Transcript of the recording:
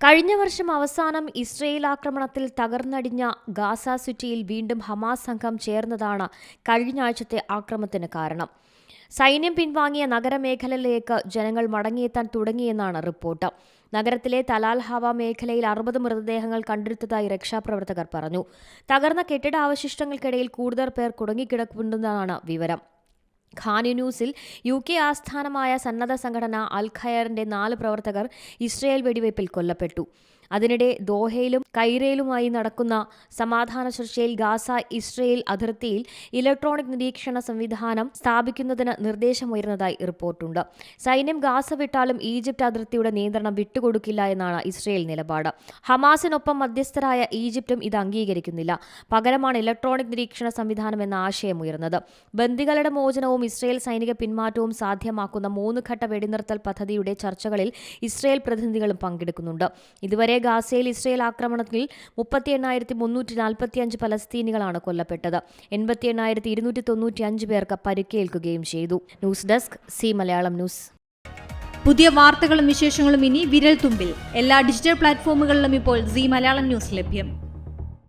കഴിഞ്ഞ വർഷം അവസാനം ഇസ്രയേൽ ആക്രമണത്തിൽ തകർന്നടിഞ്ഞ ഗാസ സിറ്റിയിൽ വീണ്ടും ഹമാസ് സംഘം ചേർന്നതാണ് കഴിഞ്ഞ ആഴ്ചത്തെ ആക്രമണത്തിന് കാരണം. സൈന്യം പിൻവാങ്ങിയ നഗരമേഖലയിലേക്ക് ജനങ്ങൾ മടങ്ങിയെത്താൻ തുടങ്ങിയെന്നാണ് റിപ്പോർട്ട്. നഗരത്തിലെ തലാൽ ഹവ മേഖലയിൽ അറുപത് മൃതദേഹങ്ങൾ കണ്ടെടുത്തതായി രക്ഷാപ്രവർത്തകർ പറഞ്ഞു. തകർന്ന കെട്ടിടാവശിഷ്ടങ്ങൾക്കിടയിൽ കൂടുതൽ പേർ കുടുങ്ങിക്കിടക്കുന്നുണ്ടെന്നാണ് വിവരം. ഖാൻ ന്യൂസിൽ യു കെ ആസ്ഥാനമായ സന്നദ്ധ സംഘടന അൽ ഖയറിന്റെ നാല് പ്രവർത്തകർ ഇസ്രയേൽ വെടിവയ്പിൽ കൊല്ലപ്പെട്ടു. അതിനിടെ ദോഹയിലും കൈറയിലുമായി നടക്കുന്ന സമാധാന ചർച്ചയിൽ ഗാസ ഇസ്രയേൽ അതിർത്തിയിൽ ഇലക്ട്രോണിക് നിരീക്ഷണ സംവിധാനം സ്ഥാപിക്കുന്നതിന് നിർദ്ദേശമുയർന്നതായി റിപ്പോർട്ടുണ്ട്. സൈന്യം ഗാസ വിട്ടാലും ഈജിപ്ത് അതിർത്തിയുടെ നിയന്ത്രണം വിട്ടുകൊടുക്കില്ല എന്നാണ് ഇസ്രയേൽ നിലപാട്. ഹമാസിനൊപ്പം മധ്യസ്ഥരായ ഈജിപ്തും ഇത് അംഗീകരിക്കുന്നില്ല. പകരമാണ് ഇലക്ട്രോണിക് നിരീക്ഷണ സംവിധാനം എന്ന ആശയം ഉയർന്നത് ബന്ദികളുടെ മോചനവും ഇസ്രയേൽ സൈനിക പിന്മാറ്റവും സാധ്യമാക്കുന്ന മൂന്ന് ഘട്ട വെടിനിർത്തൽ പദ്ധതിയുടെ ചർച്ചകളിൽ ഇസ്രയേൽ പ്രതിനിധികളും പങ്കെടുക്കുന്നുണ്ട്. ഇതുവരെ ഗാസയിൽ ഇസ്രയേൽ ആക്രമണത്തിൽ മുപ്പത്തി എണ്ണായിരത്തി മുന്നൂറ്റി നാൽപ്പത്തി അഞ്ച് പലസ്തീനികളാണ് കൊല്ലപ്പെട്ടത്. എൺപത്തി എണ്ണായിരത്തി ഇരുന്നൂറ്റി തൊണ്ണൂറ്റി അഞ്ച് പേർക്ക് പരിക്കേൽക്കുകയും ചെയ്തു. News desk C Malayalam news. പുതിയ വാർത്തകളും വിശേഷങ്ങളും ഇനി വിരൽ തുമ്പിൽ എല്ലാ ഡിജിറ്റൽ പ്ലാറ്റ്ഫോമുകളിലും ഇപ്പോൾ സി മലയാളം ന്യൂസ് ലഭ്യം.